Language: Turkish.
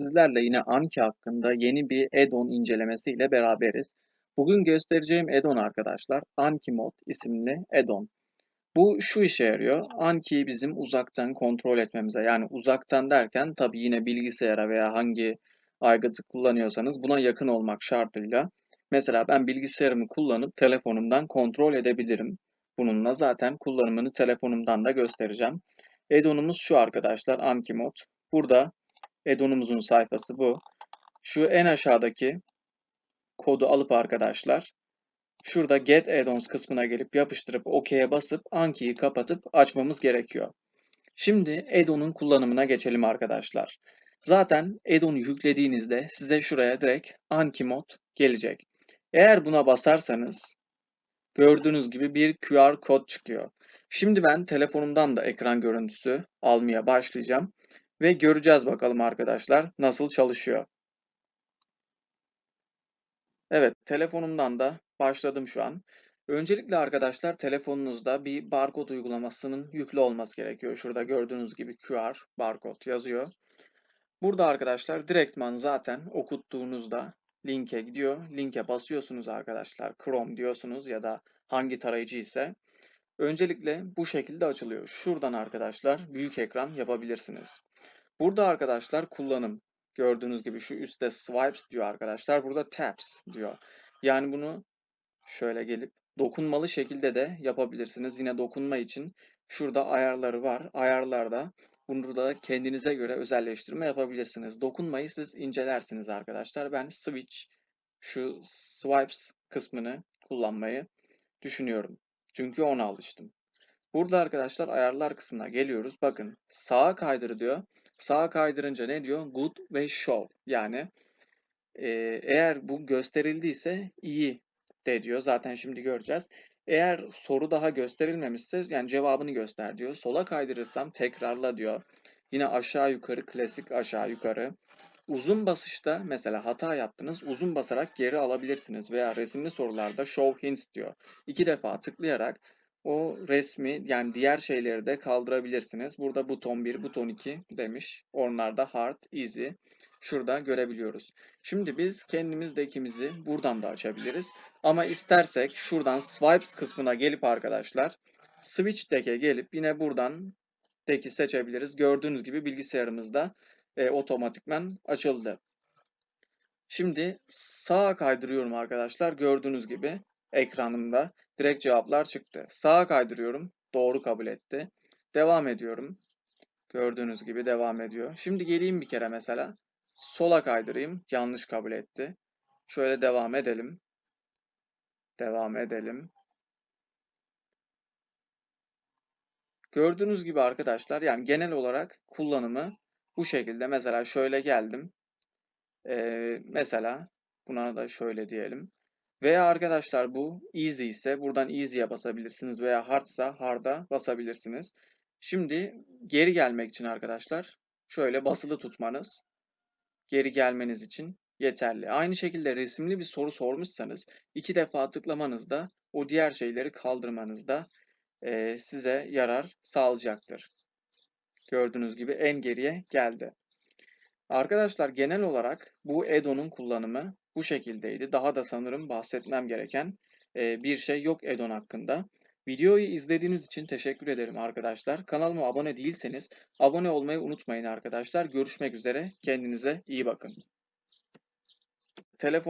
Sizlerle yine Anki hakkında yeni bir add-on incelemesi ile beraberiz. Bugün göstereceğim add-on arkadaşlar Anki Mod isimli add-on. Bu şu işe yarıyor. Anki'yi bizim uzaktan kontrol etmemize yani uzaktan derken tabi yine bilgisayara veya hangi aygıtı kullanıyorsanız buna yakın olmak şartıyla mesela ben bilgisayarımı kullanıp telefonumdan kontrol edebilirim. Bununla zaten kullanımını telefonumdan da göstereceğim. Add-on'umuz şu arkadaşlar Anki Mod. Burada Edon'umuzun sayfası bu. Şu en aşağıdaki kodu alıp arkadaşlar şurada Get Addons kısmına gelip yapıştırıp OK'ye basıp Anki'yi kapatıp açmamız gerekiyor. Şimdi Addon'un kullanımına geçelim arkadaşlar. Zaten Addon'u yüklediğinizde size şuraya direkt Anki mod gelecek. Eğer buna basarsanız gördüğünüz gibi bir QR kod çıkıyor. Şimdi ben telefonumdan da ekran görüntüsü almaya başlayacağım. Ve göreceğiz bakalım arkadaşlar nasıl çalışıyor. Evet telefonumdan da başladım şu an. Öncelikle arkadaşlar telefonunuzda bir barkod uygulamasının yüklü olması gerekiyor. Şurada gördüğünüz gibi QR barkod yazıyor. Burada arkadaşlar direktman zaten okuttuğunuzda linke gidiyor. Linke basıyorsunuz arkadaşlar. Chrome diyorsunuz ya da hangi tarayıcı ise. Öncelikle bu şekilde açılıyor. Şuradan arkadaşlar büyük ekran yapabilirsiniz. Burada arkadaşlar kullanım. Gördüğünüz gibi şu üstte swipes diyor arkadaşlar. Burada taps diyor. Yani bunu şöyle gelip dokunmalı şekilde de yapabilirsiniz. Yine dokunma için şurada ayarları var. Ayarlarda bunu da kendinize göre özelleştirme yapabilirsiniz. Dokunmayı siz incelersiniz arkadaşlar. Ben switch şu swipes kısmını kullanmayı düşünüyorum. Çünkü ona alıştım. Burada arkadaşlar ayarlar kısmına geliyoruz. Bakın sağa kaydır diyor. Sağa kaydırınca ne diyor? Good ve show. Yani e, eğer bu gösterildiyse iyi de diyor. Zaten şimdi göreceğiz. Eğer soru daha gösterilmemişse yani cevabını göster diyor. Sola kaydırırsam tekrarla diyor. Yine aşağı yukarı klasik aşağı yukarı. Uzun basışta mesela hata yaptınız. Uzun basarak geri alabilirsiniz. Veya resimli sorularda show hints diyor. İki defa tıklayarak o resmi yani diğer şeyleri de kaldırabilirsiniz. Burada buton 1, buton 2 demiş. Onlarda hard, easy. Şurada görebiliyoruz. Şimdi biz kendimiz dekimizi buradan da açabiliriz. Ama istersek şuradan swipes kısmına gelip arkadaşlar switch deck'e gelip yine buradan deki seçebiliriz. Gördüğünüz gibi bilgisayarımızda e, otomatikman açıldı. Şimdi sağa kaydırıyorum arkadaşlar. Gördüğünüz gibi ekranımda direkt cevaplar çıktı. Sağa kaydırıyorum. Doğru kabul etti. Devam ediyorum. Gördüğünüz gibi devam ediyor. Şimdi geleyim bir kere mesela. Sola kaydırayım. Yanlış kabul etti. Şöyle devam edelim. Devam edelim. Gördüğünüz gibi arkadaşlar yani genel olarak kullanımı bu şekilde. Mesela şöyle geldim. Ee, mesela buna da şöyle diyelim. Veya arkadaşlar bu easy ise buradan easy'ye basabilirsiniz veya hard ise hard'a basabilirsiniz. Şimdi geri gelmek için arkadaşlar şöyle basılı tutmanız geri gelmeniz için yeterli. Aynı şekilde resimli bir soru sormuşsanız iki defa tıklamanızda o diğer şeyleri kaldırmanızda e, size yarar sağlayacaktır. Gördüğünüz gibi en geriye geldi. Arkadaşlar genel olarak bu Edo'nun kullanımı bu şekildeydi. Daha da sanırım bahsetmem gereken e, bir şey yok Edon hakkında. Videoyu izlediğiniz için teşekkür ederim arkadaşlar. Kanalıma abone değilseniz abone olmayı unutmayın arkadaşlar. Görüşmek üzere. Kendinize iyi bakın. Telefon